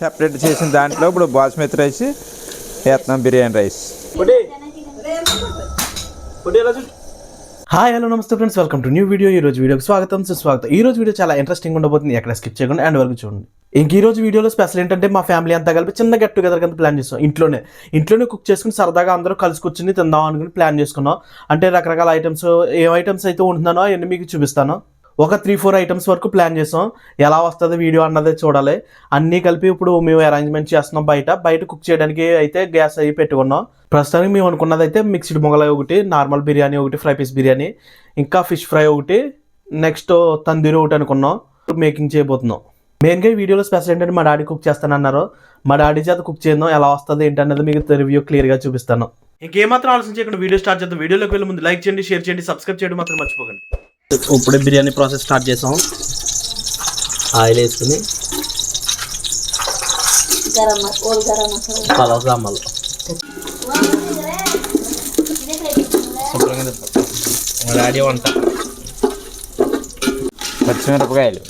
Separate చేసిన దాంట్లో ఇప్పుడు బాస్మతి రైస్ వేస్తున్నాం బిర్యానీ రైస్. హాయ్ హలో నమస్తే friends. Welcome to new video. ఈ రోజు వీడియోకి స్వాగతం. సుస్వాగతం. ఈ రోజు వీడియో చాలా ఇంట్రెస్టింగ్ ఉండబోతుంది. ఎక్కడ స్కిప్ చేయకుండా అండ్ వరకు చూడండి. ఇంక ఈ రోజు వీడియోలో స్పెషల్ ఏంటంటే మా ఫ్యామిలీ అంతా కలిపి చిన్న గెట్ టుగెదర్ కింద ప్లాన్ చేస్తాం ఇంట్లోనే. ఇంట్లోనే కుక్ చేసుకుని సరదాగా అందరూ కలిసి కూర్చుని తిందాం అనుకుని ప్లాన్ చేసుకున్నాం. అంటే రకరకాల ఐటమ్స్ ఏం ఐటమ్స్ అయితే ఉంటున్నానో అవన్నీ మీకు చూపిస్తాను. ఒక త్రీ ఫోర్ ఐటమ్స్ వరకు ప్లాన్ చేసాం. ఎలా వస్తుంది వీడియో అన్నది చూడాలి. అన్నీ కలిపి ఇప్పుడు మేము అరేంజ్మెంట్ చేస్తున్నాం బయట. బయట కుక్ చేయడానికి అయితే గ్యాస్ అవి పెట్టుకున్నాం. ప్రస్తుతానికి మేము అనుకున్నది అయితే మిక్స్డ్ మొగలై ఒకటి నార్మల్ బిర్యానీ ఒకటి ఫ్రై పీస్ బిర్యానీ ఇంకా ఫిష్ ఫ్రై ఒకటి నెక్స్ట్ తందూరి ఒకటి అనుకున్నాం. మేకింగ్ చేయబోతున్నాం. మెయిన్గా ఈ వీడియోలో స్పెషల్ ఏంటంటే మా డాడీ కుక్ చేస్తానన్నారు. మా డాడీ చేత కుక్ చేద్దాం. ఎలా వస్తుంది ఏంటన్నది మీకు రివ్యూ క్లియర్గా చూపిస్తాను. ఇంకేమాత్రం ఆలోచించి ఇక్కడ వీడియో స్టార్ట్ చేద్దాం. వీడియోలోకి వెళ్ళే ముందు లైక్ చేయండి షేర్ చేయండి సబ్స్క్రైబ్ చేయడం మాత్రం మర్చిపోకండి. ఇప్పుడే బిర్యానీ ప్రాసెస్ స్టార్ట్ చేసాం. ఆయిల్ వేసుకుని పలావ్ శుభ్రంగా. మా డాడీ వంట. పచ్చిమిరపకాయలు.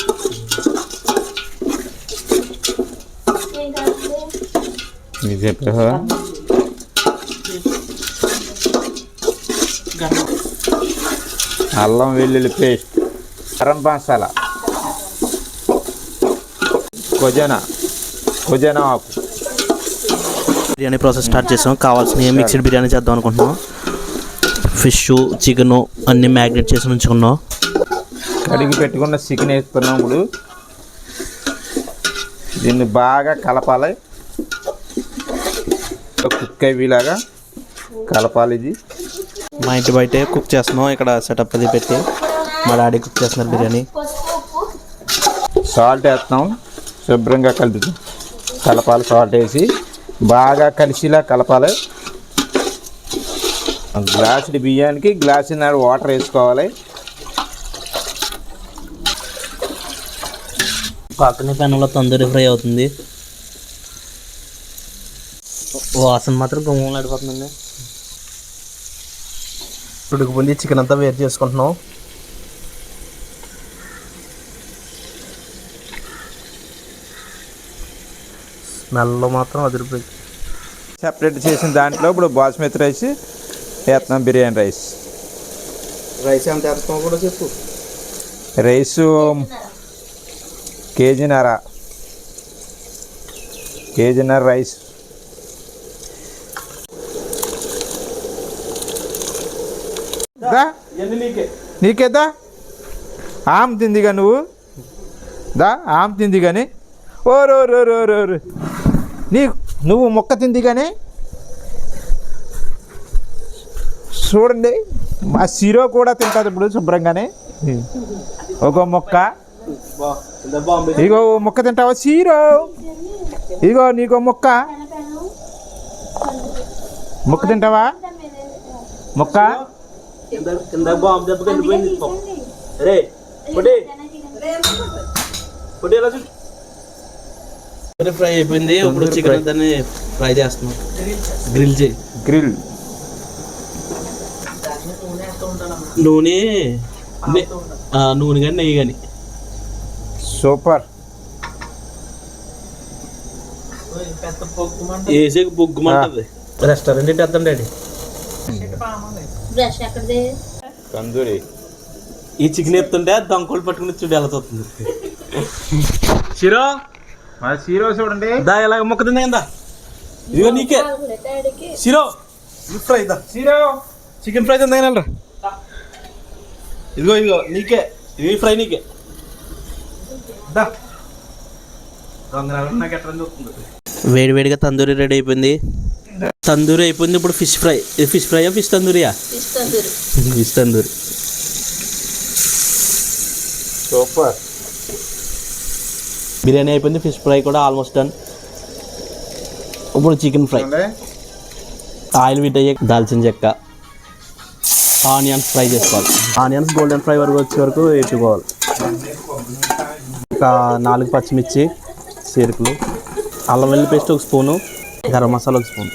మీకు చెప్పా అల్లం వెల్లుల్లి పేస్ట్ గరం మసాలా కొజనా కొజనా ఆకు. బిర్యానీ ప్రాసెస్ స్టార్ట్ చేసాం. కావాల్సిన మిక్స్డ్ బిర్యానీ చేద్దాం అనుకుంటున్నాం. ఫిష్ చికెన్ అన్ని మ్యాగ్నేట్ చేసి ఉంచుకున్నాం. కడిగి పెట్టుకున్న చికెన్ వేస్తున్నాం ఇప్పుడు. దీన్ని బాగా కలపాలి. కుక్ అయ్యేలాగా కలపాలి ఇది. మా ఇంటి బయటే కుక్ చేస్తున్నాం. ఇక్కడ సెటప్ అది పెట్టి మా డాడీ కుక్ చేస్తున్నారు బిర్యానీ. సాల్ట్ వేస్తాం శుభ్రంగా కలుపుతాం కలపాలి సాల్ట్ వేసి బాగా కలిసిలా కలపాలి. గ్లాసుడి బియ్యానికి గ్లాసున్నర వాటర్ వేసుకోవాలి. పక్కనే పెనంలో తందూరి ఫ్రై అవుతుంది. వాసన మాత్రం గుమ్మం అడిపోతుందండి ఉడికిపోయింది చికెన్ అంతా వేరు చేసుకుంటున్నాం. స్మెల్లో మాత్రం అదిరిపోయింది సపరేట్ చేసిన దాంట్లో ఇప్పుడు బాస్మతి రైస్ వేస్తున్నాం బిర్యానీ రైస్. రైస్ ఎంత వేస్తామో కూడా చెప్పు. రైస్ కేజీన్నర. కేజీన్నర రైస్ దా నీకేదా? ఆమ్ తిందిగా నువ్వు? దా ఆమ్ తింది కానీ ఓ రో రో రో రో. నీ నువ్వు మొక్క తింది కానీ చూడండి మా సిరో కూడా తింటుంది ఇప్పుడు శుభ్రంగానే. ఒక మొక్క. ఇగో మొక్క తింటావా? సీరో. ఇగో నీకో మొక్క. మొక్క తింటావా? మొక్క? కింద బాంబు దెబ్బకి వెళ్ళిపోయింది రే పొడి పొడి ఎలా ఫ్రై అయిపోయింది ఇప్పుడు చికెన్ దాన్ని ఫ్రై చేస్తున్నాం గ్రిల్ చేయి గ్రిల్ నూనె నూనె కానీ నెయ్యి కానీ సూపర్ వేసే బొగ్గుమంటది రెస్టారెంట్ ఏంటి వద్దండి డాడీ బ్రష్ ఎక్కడిది? తందూరి ఈ చికెన్ ఎత్తుంటే దంకోలు పట్టుకుని చూడు ఎలా చూస్తుంది షిరో మా సీరో చూడండి. దా ఎలాగ మొక్క తిందా కింద ఇదిగో నీకే. షిరో ఫ్రై దా. సీరో చికెన్ ఫ్రై తిందా వెళ్ళరా ఇదిగో ఇదిగో నీకే. ఇది ఫ్రై నీకే. దా. వేడి వేడిగా తందూరి రెడీ అయిపోయింది. తందూరి అయిపోయింది. ఇప్పుడు ఫిష్ ఫ్రై. ఇది ఫిష్ ఫ్రైయా ఫిష్ తందూరియా? ఫిష్ తందూరి. సూపర్. బిర్యానీ అయిపోయింది. ఫిష్ ఫ్రై కూడా ఆల్మోస్ట్ డన్. ఇప్పుడు చికెన్ ఫ్రై. ఆయిల్ వీట్ అయ్యే దాల్చిన చెక్క. ఆనియన్స్ ఫ్రై చేసుకోవాలి. ఆనియన్స్ గోల్డెన్ ఫ్రై వరకు వచ్చే వరకు వేసుకోవాలి ఒక నాలుగు పచ్చిమిర్చి చీరకులు అల్లం వెల్లుల్లి పేస్ట్ ఒక స్పూను గరం మసాలా ఒక స్పూన్.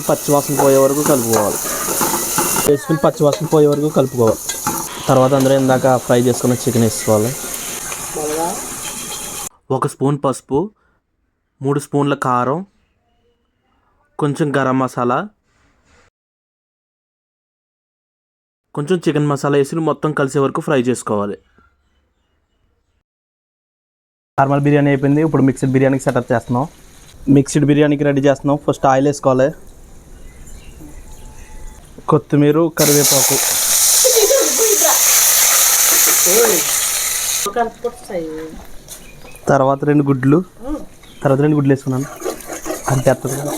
పచ్చివాసన పోయే వరకు కలుపుకోవాలి. వేసుకుని పచ్చివాసన పోయే వరకు కలుపుకోవాలి. తర్వాత అందరూ ఇందాక ఫ్రై చేసుకున్న చికెన్ వేసుకోవాలి. ఒక స్పూన్ పసుపు మూడు స్పూన్ల కారం కొంచెం గరం మసాలా కొంచెం చికెన్ మసాలా వేసి మొత్తం కలిసే వరకు ఫ్రై చేసుకోవాలి. నార్మల్ బిర్యానీ అయిపోయింది. ఇప్పుడు మిక్స్డ్ బిర్యానీకి సెటప్ చేస్తున్నాం. మిక్స్డ్ బిర్యానీకి రెడీ చేస్తున్నాం. ఫస్ట్ ఆయిల్ వేసుకోవాలి. కొత్తిమీర కరివేపాకు. తర్వాత రెండు గుడ్లు. తర్వాత రెండు గుడ్లు వేసుకున్నాను. అంతే అర్థం కదా.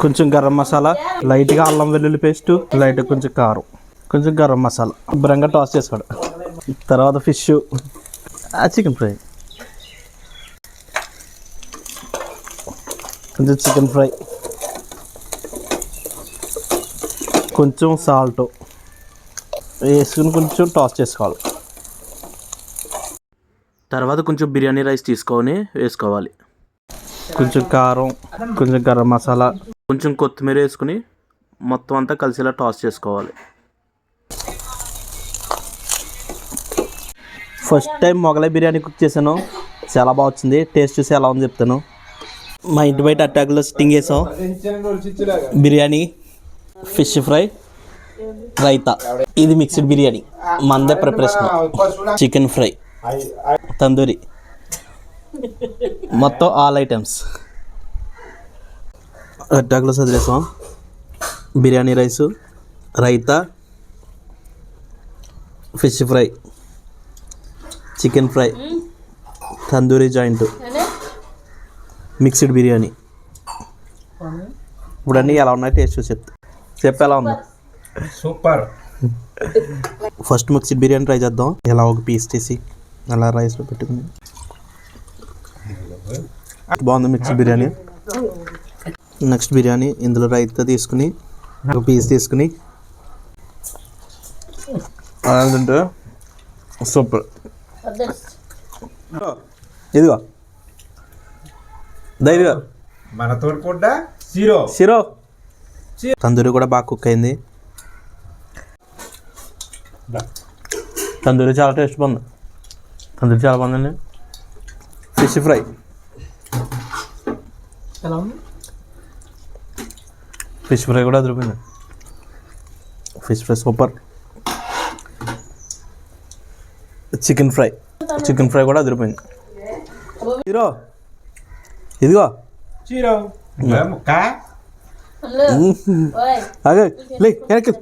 కొంచెం గరం మసాలా లైట్గా అల్లం వెల్లుల్లి పేస్ట్ లైట్గా కొంచెం కారం. కొంచెం గరం మసాలా. శుభ్రంగా టాస్ చేసుకోవడం. తర్వాత ఫిష్. Chicken fry. కొంచెం చికెన్ ఫ్రై. కొంచెం సాల్ట్ వేసుకుని కొంచెం టాస్ చేసుకోవాలి. తర్వాత కొంచెం బిర్యానీ రైస్ తీసుకొని వేసుకోవాలి. కొంచెం కారం కొంచెం గరం మసాలా. కొంచెం కొత్తిమీర వేసుకుని మొత్తం అంతా కలిసేలా టాస్ చేసుకోవాలి. First time Mughlai biryani cook చేశాను. చాలా బాగా వచ్చింది. టేస్ట్ చూసి ఎలా ఉంది చెప్తాను. మా ఇంటి బయట అట్టాకులో సిట్టింగ్ వేసాం బిర్యానీ ఫిష్ ఫ్రై రైతా. ఇది మిక్స్డ్ బిర్యానీ. మందే ప్రిపరేషన్ చికెన్ ఫ్రై తందూరి. మొత్తం ఆల్ ఐటమ్స్ అట్టాకులో చదివేసాం biryani rice raita fish fry chicken fry tandoori joint mixed biryani. ఇప్పుడు అన్నీ ఎలా ఉన్నాయి టేస్ట్ చూసి చెప్తా. చెప్పు ఎలా ఉందో? Super. First mixed biryani try చేద్దాం. ఎలా ఒక పీస్ తీసి అలా రైస్లో పెట్టుకుని బాగుంది మిక్స్డ్ బిర్యానీ. నెక్స్ట్ బిర్యానీ ఇందులో రైతా తీసుకుని ఒక పీస్ తీసుకుని అలా తింటే సూపర్. ఇదిగో. దా ఇదిగో మన తోడుకుంటా జీరో. సిరో తందూరి కూడా బాగా కుక్ అయింది. తందూరి చాలా టేస్ట్ బాగుంది. తందూరి చాలా బాగుందండి ఫిష్ ఫ్రై. ఫిష్ ఫ్రై కూడా అదిరిపోయింది. Fish fry super. Chicken fry. Chicken fry కూడా అదిరిపోయింది. హీరో ఇదిగో. అదే లే వెనక్కి.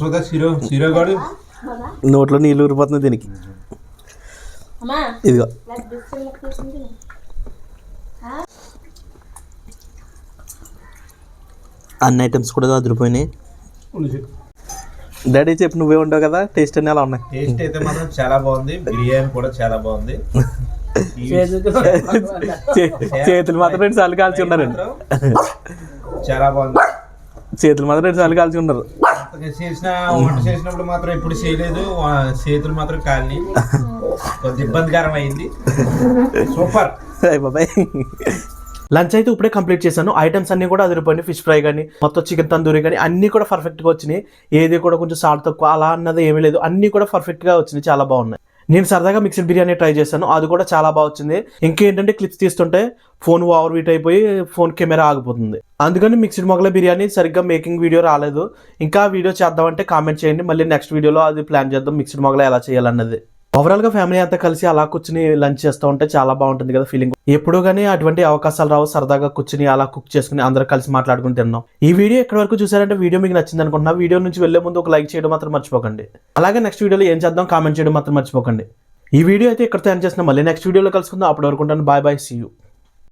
చూద్దా గాడు? నోట్లో నీళ్ళు ఊరిపోతుంది దీనికి. అమ్మా. ఇదిగో. అన్ని ఐటమ్స్ కూడా అదిరిపోయినాయి. డాడీ చెప్పి నువ్వే ఉండవు కదా? టేస్ట్ అన్ని ఎలా ఉన్నాయి? టేస్ట్ అయితే మాత్రం చాలా బాగుంది. బిర్యానీ కూడా చాలా బాగుంది. చేతులు మాత్రం రెండు సార్లు కాల్చి ఉన్నారండి చాలా బాగుంది. చేతులు మాత్రం రెండు సార్లు కాల్చి ఉన్నారు. చేసిన వంట చేసినప్పుడు మాత్రం ఎప్పుడు చేయలేదు. చేతులు మాత్రం కాలిని. కొద్ది ఇబ్బందికరం అయింది సూపర్ బాబాయ్. లంచ్ అయితే ఇప్పుడే కంప్లీట్ చేశాను. ఐటమ్స్ అన్ని కూడా అదిరిపోయింది ఫిష్ ఫ్రై కానీ మొత్తం చికెన్ తందూరి కానీ అన్ని కూడా పర్ఫెక్ట్గా వచ్చినాయి. ఏది కూడా కొంచెం సాల్ట్ తక్కువ అలా అన్నది ఏమీ లేదు. అన్ని కూడా పర్ఫెక్ట్గా వచ్చినాయి. చాలా బాగున్నాయి. నేను సరదాగా మిక్స్డ్ బిర్యానీ ట్రై చేశాను. అది కూడా చాలా బాగా వచ్చింది. ఇంకేంటంటే క్లిప్స్ తీస్తుంటే ఫోన్ ఓవర్ వీట్ అయిపోయి ఫోన్ కెమెరా ఆగిపోతుంది. అందుకని మిక్స్డ్ మొగల బిర్యానీ సరిగ్గా మేకింగ్ వీడియో రాలేదు. ఇంకా వీడియో చేద్దామంటే కామెంట్ చేయండి. మళ్ళీ నెక్స్ట్ వీడియోలో అది ప్లాన్ చేద్దాం మిక్స్డ్ మొగల ఎలా చేయాలన్నది. ఓవరాల్గా ఫ్యామిలీ అంతా కలిసి అలా కూర్చుని లంచ్ చేస్తూ ఉంటే చాలా బాగుంటుంది కదా ఫీలింగ్ ఎప్పుడు కానీ అటువంటి అవకాశాలు రావు. సరదాగా కూర్చుని అలా కుక్ చేసుకుని అందరూ కలిసి మాట్లాడుకుని తిన్నాం. ఈ వీడియో ఎక్కడి వరకు చూసారంటే వీడియో మీకు నచ్చింది అనుకుంటున్నా. వీడియో నుంచి వెళ్ళే ముందు ఒక లైక్ చేయడం మాత్రం మర్చిపోకండి. అలాగే నెక్స్ట్ వీడియోలో ఏం చేద్దాం కామెంట్ చేయడం మాత్రం మర్చిపోకండి. ఈ వీడియో అయితే ఇక్కడ తయారు చేసిన మళ్ళీ నెక్స్ట్ వీడియోలో కలుసుకుందాం. అప్పటి వరకు ఉంటాను. Bye bye see you